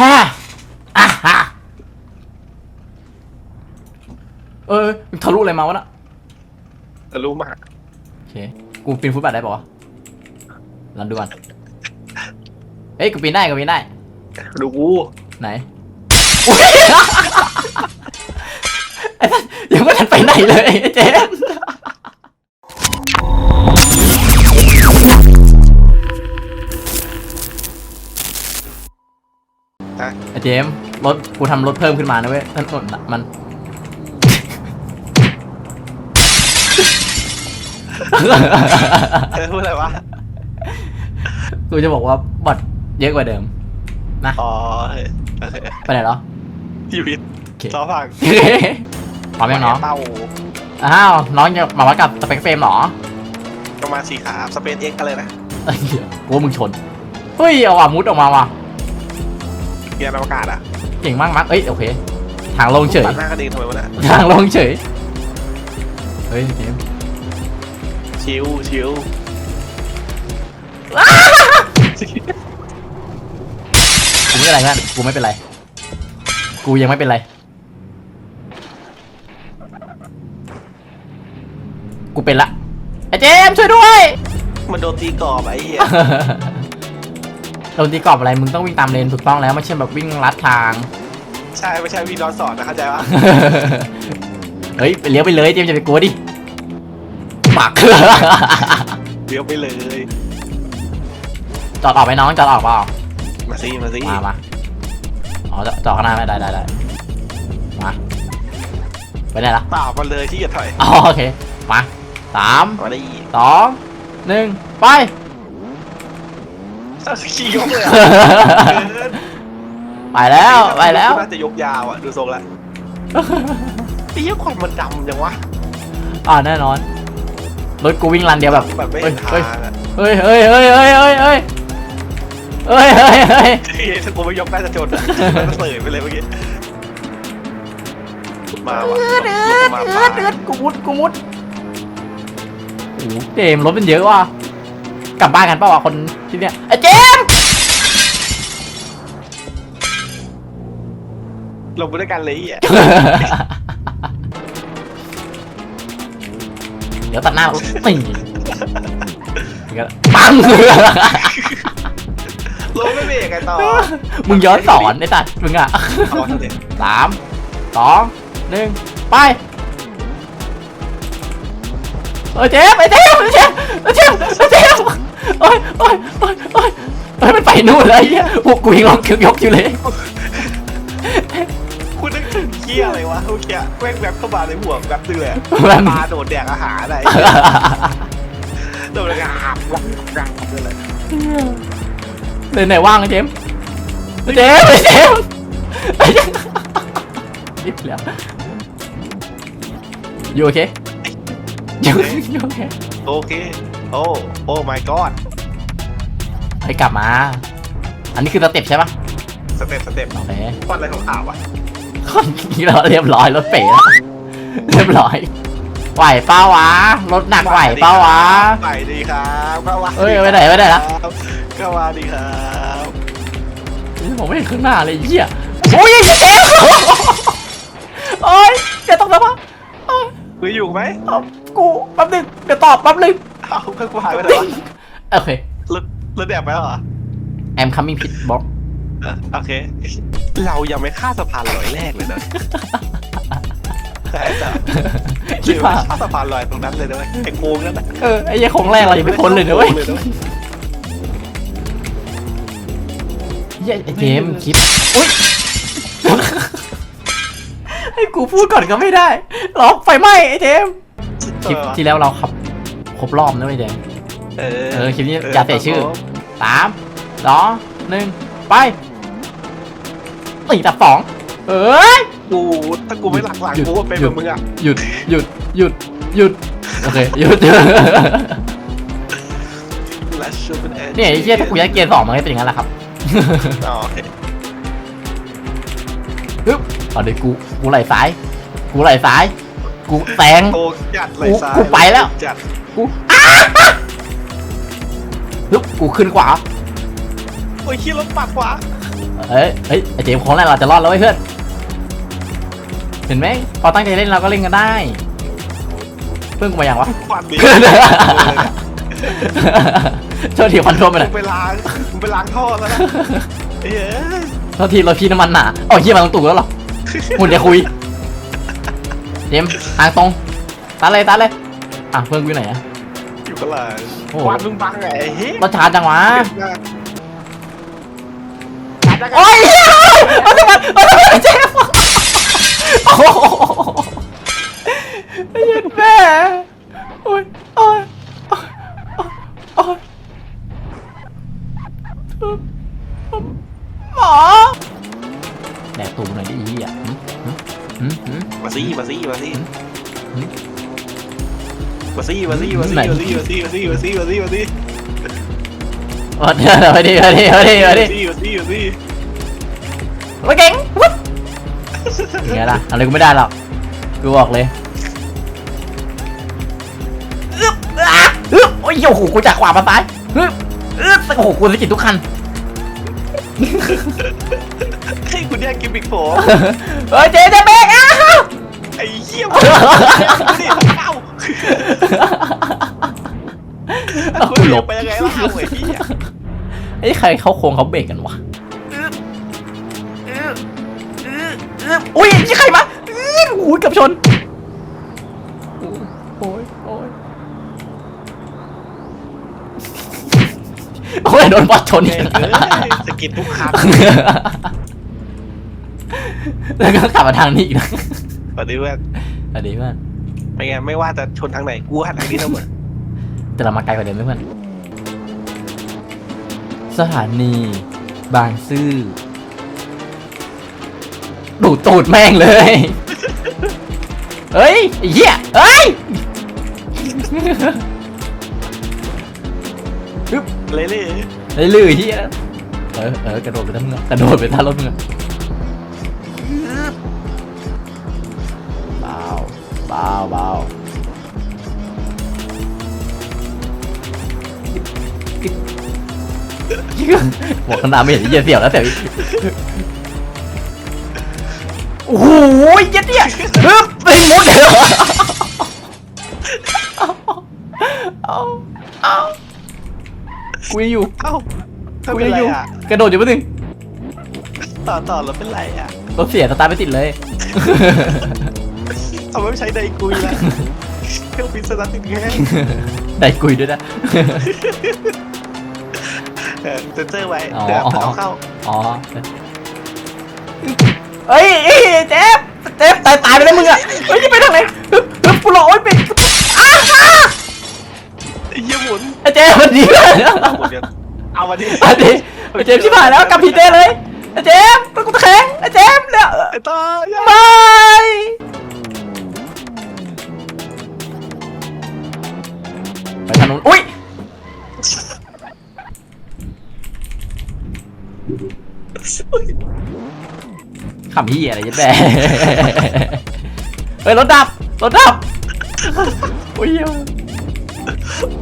ฮะอะฮะเออมึงทะลุอะไรมาวะน่ะจะรู้มากโอเคกูปีนฟุตบาทได้ปะวะลองดูก่อนเอ้ยกูปีนได้กูปีนได้ ดูกูไหนอุ๊ยไอ้สัสยังไม่ทันไปไหนเลยไอ้เจม เจมส์รถกูทำรถเพิ่มขึ้นมานะเว้ยถนนน่ะมันเออพูดอะไรวะ กูจะบอกว่าบอทเยอะกว่าเดิม นะ อ๋อโอเคไปไหนเหรอ ชีวิตโอเค ซอฟังพร้อมยังน้อง เต้าอ้าว น้องจะมาวัดกับสเปคเฟรมเหรอประมาณสี่ขาสเปนเอ็กอะไรนะไอ้เหี้ยกูว่ามึงชน เฮ้ย เอาว่ะมุดออกมาว่ะ เกียร์อวกาศอะเก่งมากมักเอ้ยโอเค ทางลงเฉย ตัดหน้ากันเองทำไมวะเนี่ยทางลงเฉย เฮ้ยเจมส์ชิวชิวกูไม่เป็นไรเพื่อนกูไม่เป็นไร กูยังไม่เป็นไร กูเป็นละไอ้เจมส์ช่วยด้วย มันโดนตีกรอบไอ้เหี้ย โดนตีกรอบอะไรมึงต้องวิ่งตามเลนถูกต้องแล้วไม่ใช่แบบวิ่งลัดทาง ใช่ไม่ใช่วีดอนสอนนะเข้าใจปะเฮ้ยไปเลี้ยวไปเลยเจมส์จะไปกลัวดิปักเลี้ยวไปเลยจอดออกไปน้องจอดออกเปล่ามาสิมาสิมามาอ๋อจอจอดข้างหน้าไม่ได้ได้ได้มาไปไหนละเปล่ามาเลยที่จะถอยอ๋อโอเคมาสามมาดิสองหนึ่งไป ขี่ยกเลยอะเกินไปแล้วไปแล้ว น่าจะยกยาวอะ ดูทรงแล้วไอ้เหี้ยควันมันดำยังวะ อ่าแน่นอนรถกูวิ่งรันเดียวแบบแบบไม่เฮ้เห็ยนทางอะเฮ้ยเฮ้ยเฮ้ยเฮ้ยเฮ้ยเฮ้ยเฮ้ยเฮ้ยเฮ้ยเฮ้ยถ้ากูไม่ยกได้จะจนอะมันจะเสยไปเลยเมื่อกี้ มาว่ะมามาเดือดกูมุดกูมุดโอ้โหเจมส์รถเป็นเยอะว่ะกลับบ้านกันเปล่าวะคนที่เนี้ยไอ้เจ ลงไปด้วยกันเลยอะเดี๋ยวตัดหน้าเราไม่ปังลงไม่เบรกไงต่อมึงย้อนสอนไอ้สัตว์มึงอะเอาเถอะสามสองหนึ่งไปเออเจมส์ไอ้เจมส์ไอ้เจมส์ไอ้เจมส์ไอ้เจมส์โอ้ยโอ้ยโอ้ยโอ้ยเฮ้ยมันไปนู่นเลยไอ้เหี้ยพวกกูยังลองคิวยกอยู่เลยคุณนึกถึง เกี้ยอะไรวะเมื่อกี้แม่งแบบเข้ามาในหัวแบบนึงเลยอะแบบปลาโดดแดกอาหารอะไรโดดแดกอาหารวังวังเลยเลยเลยไหนว่างไอ้เจมส์ไอ้เจมส์ไอ้เจมส์ไอ้เจมส์นิดแล้วอยู่โอเคอยู่อยู่โอเคโอเคโอ้โอ้ my god ให้กลับมา อันนี้คือสเต็ปใช่ปะสเต็ปสเต็ปโอเคก้อนอะไรของข่าวอะ คนนี้เราเรียบร้อยรถเป๋แล้วเรียบร้อยไหวเป้าวะรถหนักไหวเป้าวะไหวดีครับเข้ามาเอ้ยไปไหนไปไหนละเข้ามาดีครับผมไม่เห็นข้างหน้าเลยไอ้เหี้ยโอ้ยไอ้เจ๊โอ้ยจะต้องทำปะโอ๊ยมืออยู่ไหมเอากูแป๊บนึงเดี๋ยวตอบแป๊บนึงเอาเพื่อนกูหายไปไหนวะโอเครถรถแดกไปแล้วเหรอ I'm coming pit box อะโอเค เรายังไม่ฆ่าสะพานลอยแรกเลยนะใช่จ้ะคิดว่าฆ่าสะพานลอยตรงนั้นเลยด้วยไอ้โกงนั่นแหละเออไอ้เหี้ยของแรกเรายังไม่พ้นเลยนะเว้ยเหี้ยไอ้เจมส์คิดอุ้ยให้กูพูดก่อนก็ไม่ได้หรอกไฟไหม้ไอ้เจมส์คลิปที่แล้วเราขับครบรอบนะไอ้เจมส์เออเออคลิปนี้อย่าเสียชื่อสามสองหนึ่งไป ตีตับสองเอ้ยกูถ้ากูไม่หลักหลังหยุดกูก็เป็นหยุแบบดมึงอะหยุดหยุดหยุดหยุดโอเคหยุดและชูเป็นแอเนี่ยไอ้เหี้ยถ้ากูยัดเกียร์สองมันก็เป็นอย่างนั้นแหละครับอ๋อโอเคฮึบเอาเดี๋ยวกูกูไหลซ้าย กูไหลซ้าย กูแซงโกงจัดเลยกูซ้ายกูไปแล้วจัดกูอ้าฮึบกูขึ้นขวาโอ้ยขี้รถปัดขวา เอ้ยเฮ้ยไอเจมส์ของแรกเราจะรอดแล้วเว้ยเพื่อน เห็นไหมพอตั้งใจเล่นเราก็เล่นกันได้ เพื่อนกูมาอย่างวะ ควันดิโทษทีควันท่วมไปหน่อย มึงไปล้างมึงไปล้างท่อแล้วนะเอ้ยโทษทีเราพี่น้ำมันหนาอ๋อเฮียมาตรงตูดแล้วเหรอหุ่นจะคุยเจมส์ทางตรงตัดเลยตัดเลย อะเพื่อนกูอยู่ไหนอะ อยู่ข้างหลังโอ้ควันมึงบังไงไอ้เฮ้ยรถช้าจังวะอา จจะโอ้ยเหี้ยเอาทำไมเอาทำไมเจมส์โอ้โหไอ้เหี้ยแม่โอ้ยโอ้ยโอ้ยโอ้ยหมอแดกตูหน่อยดิอีอะหืมหืมหืมมาซี่มาซี่มาซี่หืมมาซี่มาซี่มาซี่ไหนมาซี่มาซี่มาซี่มาซี่มาซี่มาซี่มาเดี๋ยวมาดิมาดิมาดิมาดิมาซี่มาซี่มาซี่ ยังไงล่ะอะไรกูไม่ได้หรอกกูบอกเลยอึ๊บอะอึ๊บโอ้ยโอ้โหกูจากขวามาซ้ายอึ๊บอึ๊บโอ้โหกูสะกิดทุกคันให้คุณแย่งกิมมิกผมเฮ้ยเจ๊เจ๊เบรกอะไอ้เหี้ยมึงดิเอ้าเอาคุกูณหหลลบบไปยังไงล่ะเอาไอ้เหี้ยไอ้ยใครเขาโค้งเขาเบรกกันวะ อึ๊บอุ้ยนี่ใครมาอื้อหูยเกับชนโอ้ยโอ้ยโอ้ยโดนบอสชนอีกเอ้ยสกิดทุกคันแล้วก็ขับมาทางนี้อีกนะสวัสดีเพื่อนสวัสดีเพื่อนเป็นไงไม่ว่าจะชนทางไหนกูหันทางนี้เสมอแต่เรามาไกลกว่าเดิมไหมเพื่อนสถานี บางซื่อ ดูดตูดแม่งเลย เฮ้ยไอ้เหี้ยเฮ้ยเลยเลยไอ้ลื่นเหี้ยเออเออกระโดดไปทั้งมึงอะกระโดดไปท่ารถมึงอะเบาเบาเบาบอกขนาดไม่เห็นไอ้เหี้ยเสียวแล้วแต่อีกโอ้โหเหี้ยัดเนี่ยฮึบเป็นมุดเลยเหรอเอาเอากูยังอยู่เอ้ากูทำเป็นยังไรอยู่ อะกระโดดอยู่แป๊บนึงต่อต่อแล้วเป็นไรอะรถเสียสตาร์ทไม่ติดเลยทำไมไม่ใช้ไดกุยล่ะเครื่องบินสตาร์ทติดแง่ได้กุยด้วยนะ เออเซนเซอร์ไว้อ๋อเดี๋ยวเอาเข้าอ๋อ เอ้ยเอ้ยเจฟเจฟตายตายไปแล้วมึงอะเฮ้ยจะไปทางไหนฮึบฮึบกูรอโอ้ยเป็นอ้าอ้าไอ้เหี้ยหมุนไอ้เจฟมันดีเลยเอาหมุนยังเอามาดิอันนี้ไอ้เจฟชิบหายแล้วกลับพีเจเลยไอ้เจฟมันกูตะแคงไอ้เจฟเนี่ยไอ้ต่ออย่าไม่ไปทางนู้นอุ้ย ขำพี่อะไรยัดแบเฮ้ยรถดับรถดับอุ้ย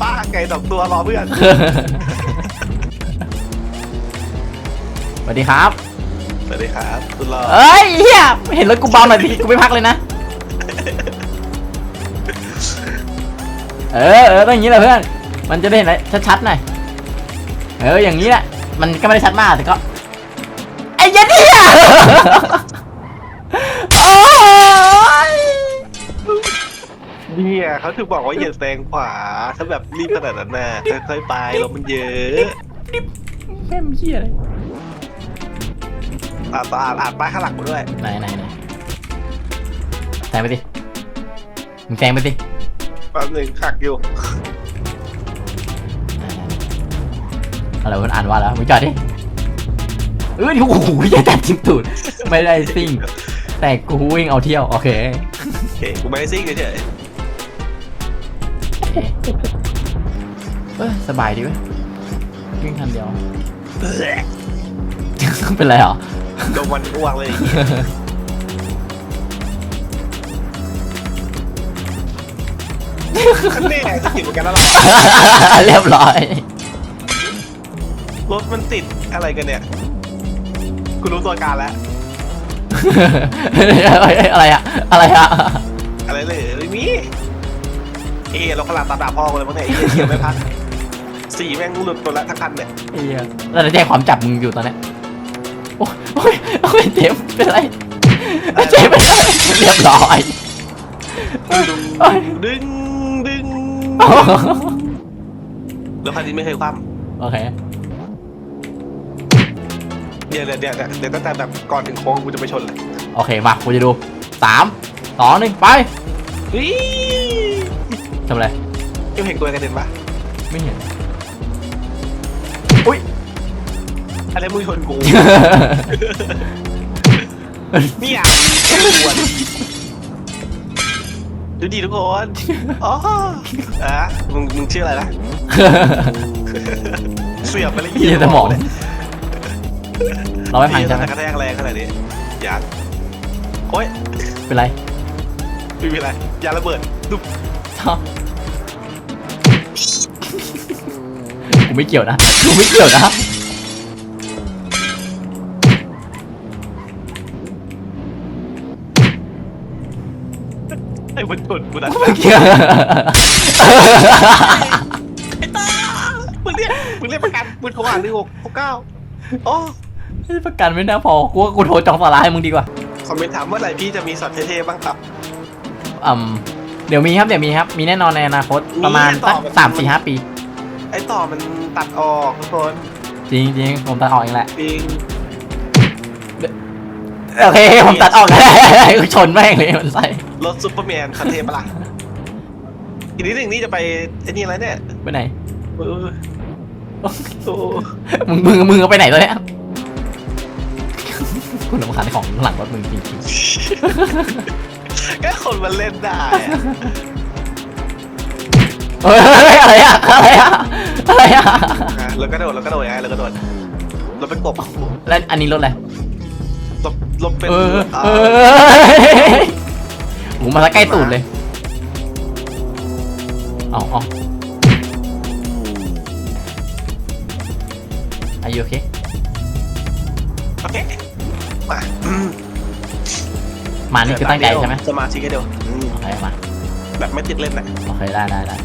ป้าไก่สองตัวรอเพื่อนสวัสดีครับสวัสดีครับคุณรอเอ้ยเฮียเห็นรถกูเบาหน่อยดิกูไม่พักเลยนะ เออเออต้องอย่างนี้แหละเพื่อน มันจะได้เห็นอะไรชัดๆหน่อยเอออย่างนี้แหละมันก็ไม่ได้ชัดมากแต่ก็ไอ้เหี้ยันเนี่ย เนี่ยเขาถึงบอกว่าอย่าแซงขวา ถ้าแบบรีบขนาดนั้นน่ะค่อยๆไปรถมันเยอะแม่มเหี้ยอะไรอ่าต่ออ่านอ่านป้ายข้างหลังมาด้วยไหนไหนไหนแซงไปดิมึงแซงไปดิแป๊บหนึงขักอยู่อะไรมันอ่านว่าแล้วมึงจอดดิเอ้ยโอ้โหอย่าจับจิ้มตูดไม่ได้ซิ่ง แต่กูวิ่งเอาเที่ยว โอเค โอเคกูไม่ได้ซิ่งเฉย เอ้ยสบายดีเว้ยวิ่งคันเดียวๆเออเป็นไรเหรอ โดนวันอ้วกเลยคันนี้จะกินเหมือนกันแล้วเหรอเรียบร้อย รถมันติดอะไรกันเนี่ยกูรู้ตัวการแล้ว อะไรอะอะไรอะอะไรเลยไม่มี เอเราขลาดตาดาพ่อกูเลยมั้งเนี่ยไอ้เหี้ยเทียมไม่พักสีแม่งหลุดตัวละทั้งคันเนี่ยไอ้เหี้ยแล้วจะแจ้งความจับมึงอยู่ตอนเนี้ยโอ้ยโอ้ยโอ้ยเจมส์เป็นไรเจมส์เป็นไรเรียบร้อยดึงดึงแล้วคันนี้ไม่เคยคว่โอเคำเดี๋ยวเดี๋ยวเดี๋ยวเดี๋ยวตั้งแต่แบบก่อนถึงโค้งกูจะไปชนเลยโอเคมากูจะดูสามสองหนึ่งไปเฮ้ย ทำอะไรเจ้าเห็นตัวกระเด็นปะไม่เห็น อุ้ยอะไรมึงชนกู เนี่ยปวดดูดีทุกคน อ๋ออะมึงมึงชื่ออะไรนะเสียบไปเลยเหี้ยสมองเราไม่พังใช่ไหมกระแทกแรงขนาดนี้อย่าโอ๊ยเป็นไรไม่มีอะไรอย่าระเบิดดุบ ชอบกูไม่เกี่ยวนะกูไม่เกี่ยวนะไอ้บนชนกูนะกูไม่เกี่ยวไอ้ตามึงเรียกมึงเรียกประกันมึงโทรหาหนึ่งหกหกเก้าโอ้ประกันไม่น่าพอกูว่ากูโทรจองสาราให้มึงดีกว่าคอมเมนต์ถามเมื่อไหร่พี่จะมีสอดเท่ๆบ้างครับอืม เดี๋ยวมีครับเดี๋ยวมีครับมีแน่นอนในอนาคตประมาณมีแน่ต่สัอกแบบสามสี่ห้าปี ไอ้ต่อมันตัดออกทุกคนจริงจริงผมตัดออกเองแหละจริงโอเคผมตัดออกก็ได้กูชนแม่งเลยมันใส่รถซูเปอร์แมนคันเทปะล่ะอีกนิดหนึ่งนี่จะไปไอ้นี่อะไรเนี่ยไปไหนเออโอ้โหมึงมึงมึงเอาไปไหนตัวเนี้ยคุณสำคัญของหลังรถมึงจริงแค่คนมันเล่นได้อะๆเฮ้ยอะไรอะอะไรอะอะไรอะอะแล้วก็โดดแล้วก็โดดไงแล้วก็โดดเราเป็นกบแล้วอันนี้รถอะไรลบลบเป็นเอออ่าเออโหูมาละใกล้ตูดเลยเอาเอาอายุโอเคโอเคมาอืม มานี่คือตั้งใจใช่ไหมสมาธิแค่เดียวอืมโอเคมาแบบไม่ติดเล่นนะโอเคได้ได้ได้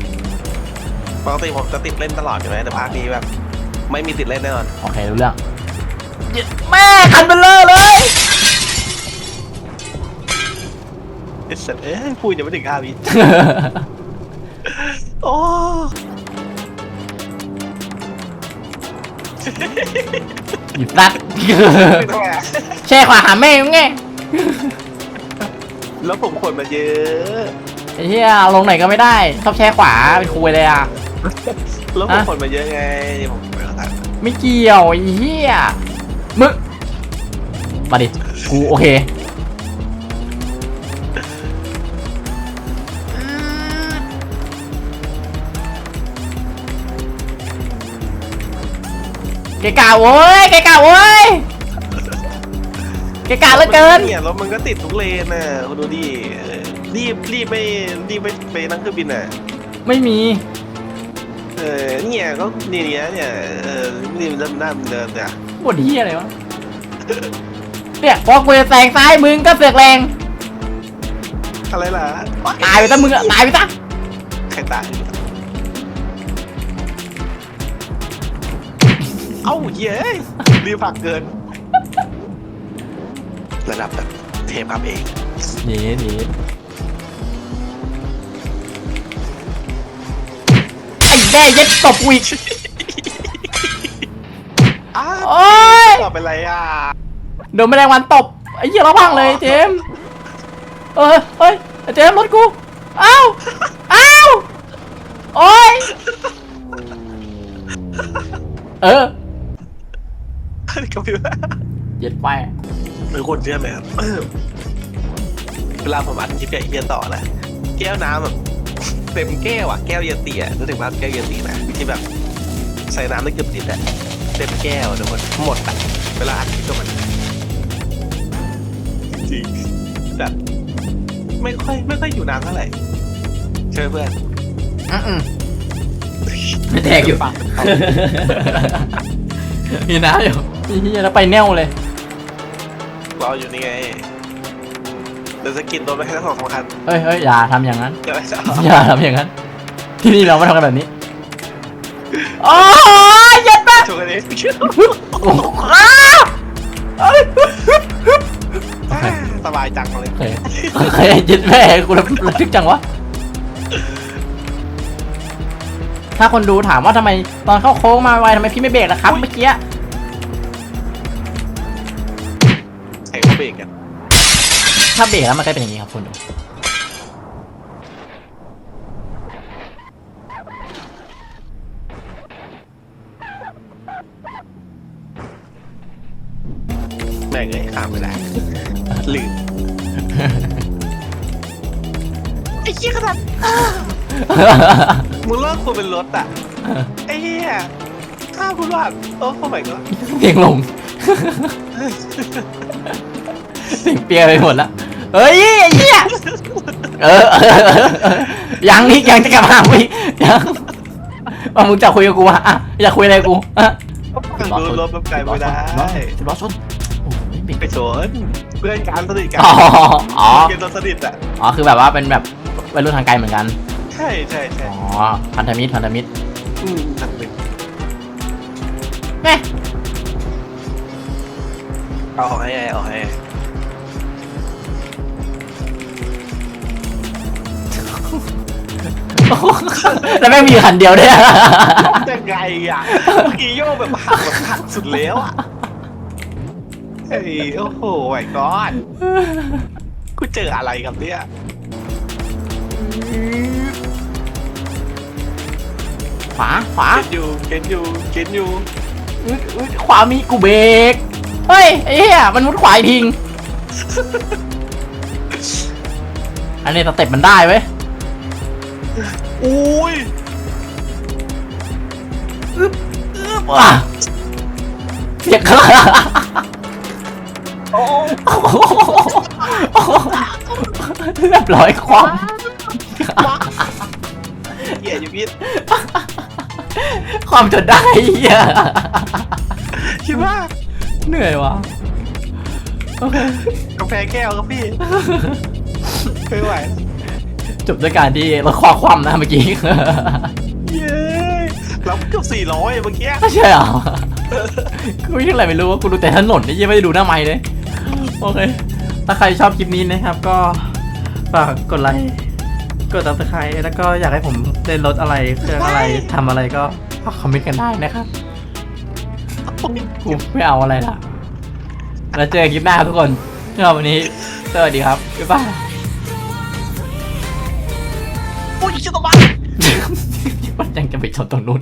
ปกติผมจะติดเล่นตลอดอยู่ไหมแต่ภาคนี้แบบ ไม่มีติดเล่นแน่นอนโอเครู้เรื่องเย็ดแม่คันเบลเลอร์เลยไอ้สัตว์เอ้ยพูดยังไม่ถึงอาวิโอ้หยิบรัดไม่ต้องอะแช่ขวาหาแม่มึงไง แล้วผมขนมาเยอะไอ้เหี้ยลงไหนก็ไม่ได้ชอบแช่ขวาเป็นคุยเลยอะ แล้วผมฮะขนมาเยอะไงผมไม่เข้าใจไม่เกี่ยวไอ้เหี้ยมึงมาดิกูโอเคเกะกะโว้ยเกะกะโว้ยเกะกะเหลือเกิน เนี่ยแล้วมันก็ติดทุกเลนน่ะคุณดูดิเออรีบรีบไม่รีบไม่ไปนั่งเครื่องบินน่ะ ไม่มี เออเนี่ยก็นี่เนี่ยเนี่ยเออรีบเริ่มนั่งเดินเนี่ยบทเหี้ยอะไรวะ เนี่ยพอกูจะแซงซ้ายมึงก็เสือกแรง อะไรล่ะตายไปซะมึงอะตายไปซะใครตายเอ้าเย้ยรีบผักเกิน ระดับแบบเทพครับเองหนีหนีไอ้แม่เย็ดตบกูอีกอ้าวโอ้ยต่อเป็นไรอะโดนแมลงวันตบไอ้เหี้ยเราพังเลยเจมส์เออเฮ้ยไอ้เจมส์รถกูเอ้าเอ้าโอ้ยเออ ก็ไม่ว่าเย็ดไป เป็นคนเชื่อไหมครับ เวลาผมอัดคลิปกับไอ้เฮียต่อนะแก้วน้ำแบบเต็มแก้วอะแก้วเยติอะนึกถึงภาพแก้วเยตินะที่แบบใส่น้ำได้เกือบลิตรอะเต็มแก้วทุกคนหมดอะเวลาอัดคลิปกับมันจริงแบบไม่ค่อยไม่ค่อยอยู่นานเท่าไหร่เชื่อเพื่อนอืมๆแดกอยู่ฟังมีน้ำอยู่ไอ้เหี้ยแล้วไปแน่วเลย รออยู่นี่ไงเดี๋ยวจะกินโดนไปแค่ทั้งสองสำคัญเฮ้ยเฮ้ยอย่าทำอย่างนั้น เดี๋ยวจะอย่าทำอย่างนั้น ที่นี่เราไม่ทำกันแบบนี้โอ้ยเย็ดปะชวนกันเองโอ้อ้าเอ้ยสบายจังเลยโอเคโอเคเย็ดแม่กูระระทึกจังวะ ถ้าคนดูถามว่าทำไมตอนเข้าโค้งมาไวทำไมพี่ไม่เบรกล่ะครับเมื่อกี้ เขาเบรกกันถ้าเบรกแล้วมันก็เป็นอย่างนี้ครับคุณดูแม่งเลยข้ามไม่ได้ลืมไอ้เหี้ยขนาดมึงเลิกควรเป็นรถอะไอ้เหี้ยข้ามคุณว่าโอ้โหไม่ก็เสียงลง เสียงเปียไปหมดละเฮ้ยไอ้เหี้ยเออเออเออเออยังอีกยังจะกลับมาอีกยังว่ามึงจะคุยกับกูวะอะอยากคุยอะไรกับกูอะฟังดูรถแบบไกลไม่ได้สิบล้อชนโอ้ยเบรกไปสนเพื่อนการสนิทกันอ๋ออ๋อ เกมรถสนิทอะอ๋อคือแบบว่าเป็นแบบวัยรุ่นทางไกลเหมือนกัน ใช่ใช่ใช่อ๋อพันธมิตรพันธมิตรอืมหนักหนึ่งแม่เอาออกให้ไงเอาให้ แล้วแม่งมีคันเดียวด้วยยังไงอะเมื่อกี้โยกแบบหักแบบหักสุดแล้วอะเฮ้ยโอ้โหไอ้ก้อนกูเจออะไรกับเนี่ยขวาขวาเก็นอยู่เก็นอยู่เก็นอยู่อุ๊ยอุ๊ยขวามีกูเบรกเฮ้ยไอ้เหี้ยมันมุดขวาอีกทิ้งอันนี้สเต็ปมันได้เว้ย อุ้ยว้าเสียงข้างโอ้เรียบร้อยความเหี้ยอยู่พี่ความจนได้เหี้ยคิดว่าเหนื่อยว่ะโอเค กาแฟแก้วครับพี่ ไม่ไหว จบด้วยการที่เราคว้าความนะเมื่อกี้เย้เราเกือบสี่ร้อยเมื่อกี้ไม่ใช่เหรอกูไม่ใช่อะไรไม่รู้ว่ากูดูแต่ถนนนี่ยังไม่ได้ดูหน้าไม้เลยโอเค ถ้าใครชอบคลิปนี้นะครับ ก็ฝากกดไลค์กด subscribe แล้วก็อยากให้ผมเล่นรถอะไรเครื่องอะไรทำอะไรก็คอมเมนต์กันได้นะครับกูไม่เอาอะไรละแล้วเจอกันคลิปหน้าครับทุกคนสำหรับวันนี้ สวัสดีครับ บ๊ายบายโอ้ยจะตบบ้ามันยังจะไปชนตรงนู้นอีก